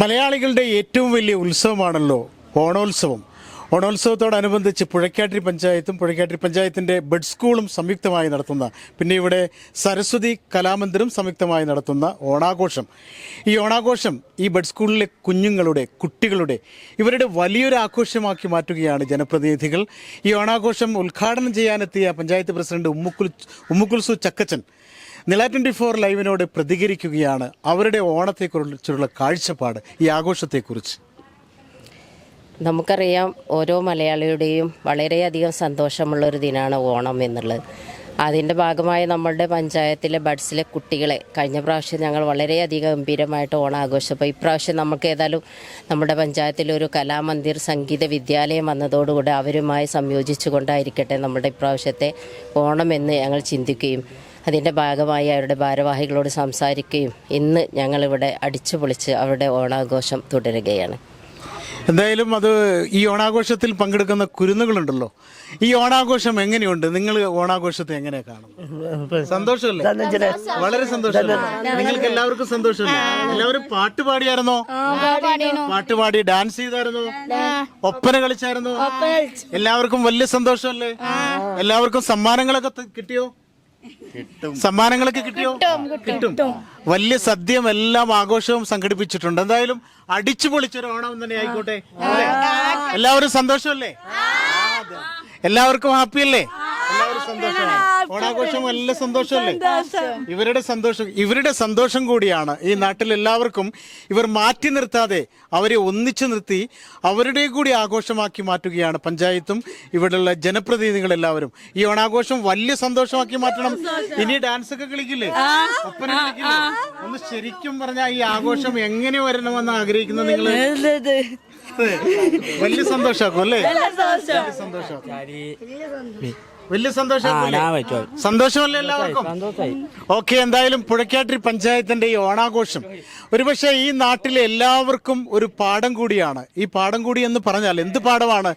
മലയാളികളുടെ ഏറ്റവും വലിയ ഉത്സവമാണല്ലോ ഓണോത്സവം. ഓണോത്സവത്തോടനുബന്ധിച്ച് പുഴക്കാട്ടിരി പഞ്ചായത്തും പുഴക്കാട്ടിരി പഞ്ചായത്തിന്റെ ബഡ് സ്കൂളും സംയുക്തമായി നടത്തുന്ന പിന്നെ ഇവിടെ സരസ്വതി കലാമന്ദിരം സംയുക്തമായി നടത്തുന്ന ഓണാഘോഷം. ഈ ഓണാഘോഷം ഈ ബഡ് സ്കൂളിലെ കുഞ്ഞുങ്ങളുടെ കുട്ടികളുടെ ഇവരുടെ വലിയൊരു ആഘോഷമാക്കി മാറ്റുകയാണ് ജനപ്രതിനിധികൾ. ഈ ഓണാഘോഷം ഉദ്ഘാടനം ചെയ്യാനെത്തിയ പഞ്ചായത്ത് പ്രസിഡന്റ് ഉമ്മുക്കുൽ ഉമ്മുക്കുൽസു ചക്കച്ചൻ. നില ട്വന്റി ഫോർ ലൈവിനോട് പ്രതികരിക്കുകയാണ് അവരുടെ ഓണത്തെക്കുറിച്ചുള്ള കാഴ്ചപ്പാട് ഈ ആഘോഷത്തെക്കുറിച്ച്. നമുക്കറിയാം ഓരോ മലയാളിയുടെയും വളരെയധികം സന്തോഷമുള്ളൊരു ദിനമാണ് ഓണം എന്നുള്ളത്. അതിന്റെ ഭാഗമായി നമ്മളുടെ പഞ്ചായത്തിലെ ബഡ്സിലെ കുട്ടികളെ കഴിഞ്ഞ പ്രാവശ്യം ഞങ്ങൾ വളരെയധികം ഗംഭീരമായിട്ട് ഓണം ആഘോഷിച്ചപ്പോൾ ഇപ്രാവശ്യം നമുക്ക് ഏതായാലും നമ്മുടെ പഞ്ചായത്തിൽ ഒരു കലാമന്ദിർ സംഗീത വിദ്യാലയം വന്നതോടുകൂടി അവരുമായി സംയോജിച്ചു കൊണ്ടായിരിക്കട്ടെ നമ്മുടെ ഇപ്രാവശ്യത്തെ ഓണം എന്ന് ഞങ്ങൾ ചിന്തിക്കുകയും അതിന്റെ ഭാഗമായി അവരുടെ ഭാരവാഹികളോട് സംസാരിക്കുകയും ഇന്ന് ഞങ്ങളിവിടെ അടിച്ചു പൊളിച്ച് അവരുടെ ഓണാഘോഷം തുടരുകയാണ്. എന്തായാലും അത് ഈ ഓണാഘോഷത്തിൽ പങ്കെടുക്കുന്ന കുരുന്നുകളുണ്ടല്ലോ. ഈ ഓണാഘോഷം എങ്ങനെയുണ്ട്? നിങ്ങൾ ഓണാഘോഷത്തെ എങ്ങനെ കാണും? സന്തോഷമല്ലേ? വളരെ സന്തോഷം നിങ്ങൾക്ക് എല്ലാവർക്കും സന്തോഷമല്ലേ? എല്ലാവരും പാട്ട് പാടിയായിരുന്നോ? പാട്ട് പാടി ഡാൻസ് ചെയ്തായിരുന്നോ? ഒപ്പന കളിച്ചായിരുന്നോ? എല്ലാവർക്കും വലിയ സന്തോഷമല്ലേ? എല്ലാവർക്കും സമ്മാനങ്ങളൊക്കെ കിട്ടിയോ? സമ്മാനങ്ങളൊക്കെ കിട്ടിയോ? കിട്ടും വലിയ സദ്യയും എല്ലാം ആഘോഷവും സംഘടിപ്പിച്ചിട്ടുണ്ട്. എന്തായാലും അടിച്ചു പൊളിച്ചൊരു ഓണം തന്നെ ആയിക്കോട്ടെ. എല്ലാവരും സന്തോഷമല്ലേ. എല്ലാവർക്കും ഹാപ്പി അല്ലേ എല്ലാവരും സന്തോഷമാണ് ഓണാഘോഷം നല്ല സന്തോഷമല്ലേ? ഇവരുടെ സന്തോഷം ഇവരുടെ സന്തോഷം കൂടിയാണ് ഈ നാട്ടിൽ എല്ലാവർക്കും ഇവർ മാറ്റി നിർത്താതെ അവരെ ഒന്നിച്ചു നിർത്തി അവരുടെ കൂടി ആഘോഷമാക്കി മാറ്റുകയാണ് പഞ്ചായത്തും ഇവിടെയുള്ള ജനപ്രതിനിധികൾ എല്ലാവരും. ഈ ഓണാഘോഷം വലിയ സന്തോഷമാക്കി മാറ്റണം. ഇനി ഡാൻസ് ഒക്കെ കളിക്കില്ലേ? ഒപ്പന കളിക്കില്ലേ ഒന്ന് ശരിക്കും പറഞ്ഞാൽ ഈ ആഘോഷം എങ്ങനെ വരണമെന്ന് ആഗ്രഹിക്കുന്നത് നിങ്ങൾ വലിയ സന്തോഷമാക്കും അല്ലേ? വലിയ സന്തോഷം. വലിയ സന്തോഷം. സന്തോഷമല്ലേ? എല്ലാവർക്കും? ഓക്കെ എന്തായാലും പുഴക്കാട്ടിരി പഞ്ചായത്തിന്റെ ഈ ഓണാഘോഷം. ഒരുപക്ഷെ ഈ നാട്ടിലെ എല്ലാവർക്കും ഒരു പാഠം കൂടിയാണ്. ഈ പാഠം കൂടി എന്ന് പറഞ്ഞാൽ എന്ത് പാഠമാണ്?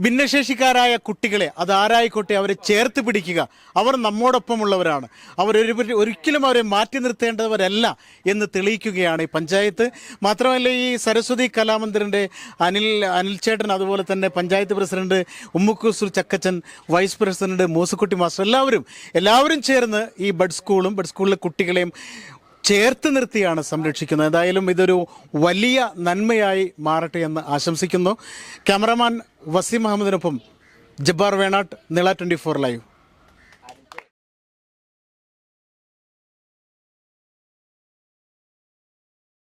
ഭിന്നശേഷിക്കാരായ കുട്ടികളെ അത് ആരായിക്കോട്ടെ അവരെ ചേർത്ത് പിടിക്കുക. അവർ നമ്മോടൊപ്പമുള്ളവരാണ്. അവർ ഒരു ഒരിക്കലും അവരെ മാറ്റി നിർത്തേണ്ടവരല്ല എന്ന് തെളിയിക്കുകയാണ് ഈ പഞ്ചായത്ത്. മാത്രമല്ല ഈ സരസ്വതി കലാമന്ദിറിന്റെ അനിൽ അനിൽ ചേട്ടൻ അതുപോലെ തന്നെ panchayat president Ummukkusoor Chakkachan vice president Moosakutty master എല്ലാവരും എല്ലാവരും ചേർന്ന് ഈ ബഡ് സ്കൂളും ബഡ് സ്കൂളിലെ കുട്ടികളെയും ചേർത്ത് നിർത്തിയാണ് സംരക്ഷിക്കുന്നത്. എന്തായാലും ഇതൊരു വലിയ നന്മയായി മാറട്ടെ എന്ന് ആശംസിക്കുന്നു. Cameraman Waseem അഹമ്മദിനൊപ്പം Jabbar Venat Nila twenty four live.